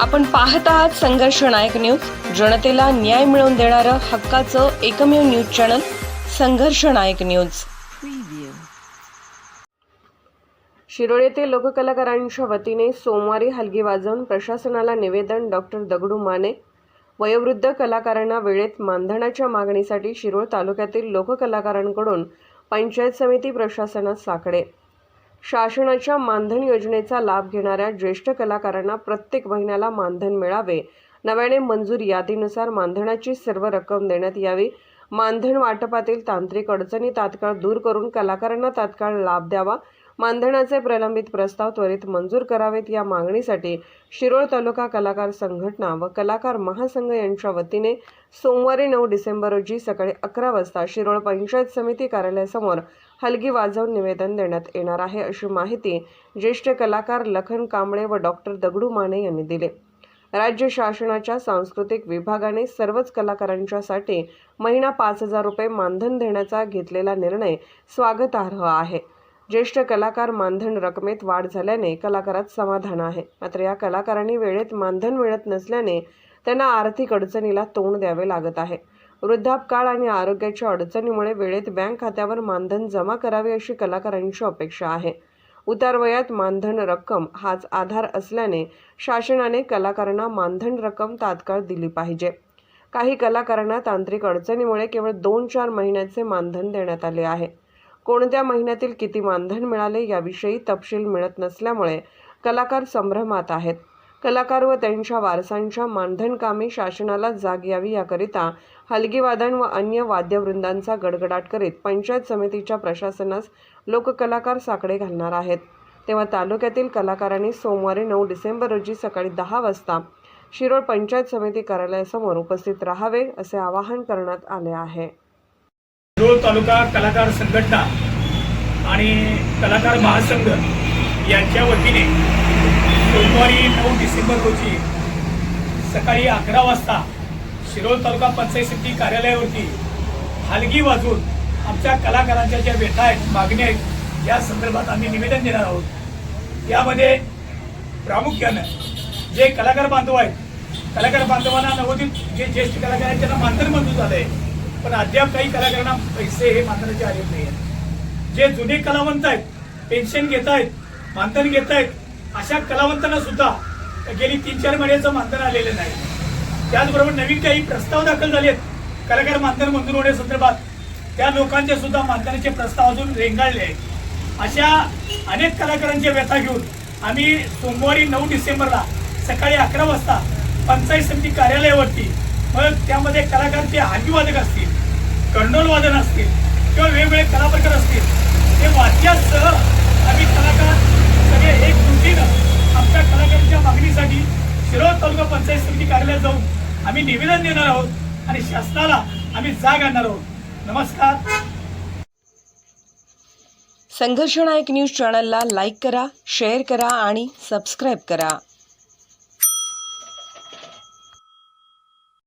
आपण पाहत आहात संघर्ष नायक न्यूज. जनतेला न्याय मिळवून देणारं हक्काचं एकमेव न्यूज चॅनल संघर्ष नायक न्यूज. शिरोळ येथे लोककलाकारांच्या वतीने सोमवारी हलगी वाजवून प्रशासनाला निवेदन डॉक्टर दगडू माने वयोवृद्ध कलाकारांना वेळेत मानधनाच्या मागणीसाठी शिरोळ तालुक्यातील लोककलाकारांकडून पंचायत समिती प्रशासनात साकडे. शासनाच्या मानधन योजनेचा लाभ घेणाऱ्या ज्येष्ठ कलाकारांना प्रत्येक महिन्याला मानधन मिळावे. नव्याने मंजूर यादीनुसार मानधनाची सर्व रक्कम देण्यात यावी. मानधन वाटपातील तांत्रिक अडचणी तात्काळ दूर करून कलाकारांना तात्काळ लाभ द्यावा. मानधनाचे प्रलंबित प्रस्ताव त्वरित मंजूर करावेत. या मागणीसाठी शिरोळ तालुका कलाकार संघटना व कलाकार महासंघ यांच्या वतीने सोमवारी नऊ डिसेंबर रोजी सकाळी अकरा वाजता शिरोळ पंचायत समिती कार्यालयासमोर हलगी वाजवून निवेदन देण्यात येणार आहे अशी माहिती ज्येष्ठ कलाकार लखन कांबळे व डॉक्टर दगडू माने यांनी दिली. राज्य शासनाच्या सांस्कृतिक विभागाने सर्वच कलाकारांच्यासाठी महिना पाच हजार रुपये मानधन देण्याचा घेतलेला निर्णय स्वागतार्ह आहे. ज्येष्ठ कलाकार मानधन रकमेत वाढ झाल्याने कलाकारात समाधान आहे. मात्र या कलाकारांनी वेळेत मानधन मिळत नसल्याने त्यांना आर्थिक अडचणीला तोंड द्यावे लागत आहे. वृद्धापकाळ आणि आरोग्याच्या अडचणीमुळे वेळेत बँक खात्यावर मानधन जमा करावे अशी कलाकारांची अपेक्षा आहे. उतारवयात मानधन रक्कम हाच आधार असल्याने शासनाने कलाकारांना मानधन रक्कम तात्काळ दिली पाहिजे. काही कलाकारांना तांत्रिक अडचणीमुळे केवळ दोन चार महिन्याचे मानधन देण्यात आले आहे. कोणत्या महिन्यातील किती मानधन मिळाले याविषयी तपशील मिळत नसल्यामुळे कलाकार संभ्रमात आहेत. कलाकार व त्यांच्या वारसांच्या मानधन कामे शासनाला जाग यावी याकरिता हलगीवादन व अन्य वाद्यवृंदांचा गडगडाट करीत पंचायत समितीच्या प्रशासनास लोककलाकार साकडे घालणार आहेत. तेव्हा तालुक्यातील कलाकारांनी सोमवारी नऊ डिसेंबर रोजी सकाळी दहा वाजता शिरोळ पंचायत समिती कार्यालयासमोर उपस्थित राहावे असे आवाहन करण्यात आले आहे. शिरोळ तालुका कलाकार संघटना आणि कलाकार महासंघ यांच्या वतीने सोमवारी नऊ डिसेंबर रोजी सकाळी अकरा वाजता शिरोळ तालुका पंचायत समिती कार्यालयावरती हलगी वाजून आमच्या कलाकारांच्या ज्या व्यथा आहेत मागण्या आहेत या संदर्भात आम्ही निवेदन देणार आहोत. यामध्ये प्रामुख्यानं जे कलाकार बांधव आहेत कलाकार बांधवांना नवोदित जे ज्येष्ठ कलाकार आहेत त्यांना मानधन मंजूर झालं आहे पण अद्याप काही कलाकारांना पैसे हे मानधनाचे आले नाही आहेत जे जुने कलावंत आहेत पेन्शन घेत आहेत मानधन घेत आहेत अशा कलावंतांना सुद्धा गेली तीन चार महिन्याचं मानधन आलेलं नाही. त्याचबरोबर नवीन काही प्रस्ताव दाखल झाले आहेत कलाकार मानधन मंजूर होण्यासंदर्भात त्या लोकांचे सुद्धा मानधनाचे प्रस्ताव अजून रेंगाळले आहेत. अशा अनेक कलाकारांच्या व्यथा घेऊन आम्ही सोमवारी नऊ डिसेंबरला सकाळी अकरा वाजता पंचायत समिती कार्यालयावरती मग त्यामध्ये कलाकार ते हागीवादक असतील कर्णोलवादन असतील किंवा वेगवेगळे कलाप्रकार असतील ते वाद्यासह आम्ही कलाकार सगळे एक कृतीनं आमच्या कलाकारांच्या मागणीसाठी शिरोळ तालुका पंचायत समिती कार्यालयात जाऊन आम्ही निवेदन देणार आहोत आणि शासनाला आम्ही जाग आणणार आहोत. नमस्कार. संघर्षनायक न्यूज चॅनलला लाईक करा शेअर करा आणि सबस्क्राईब करा.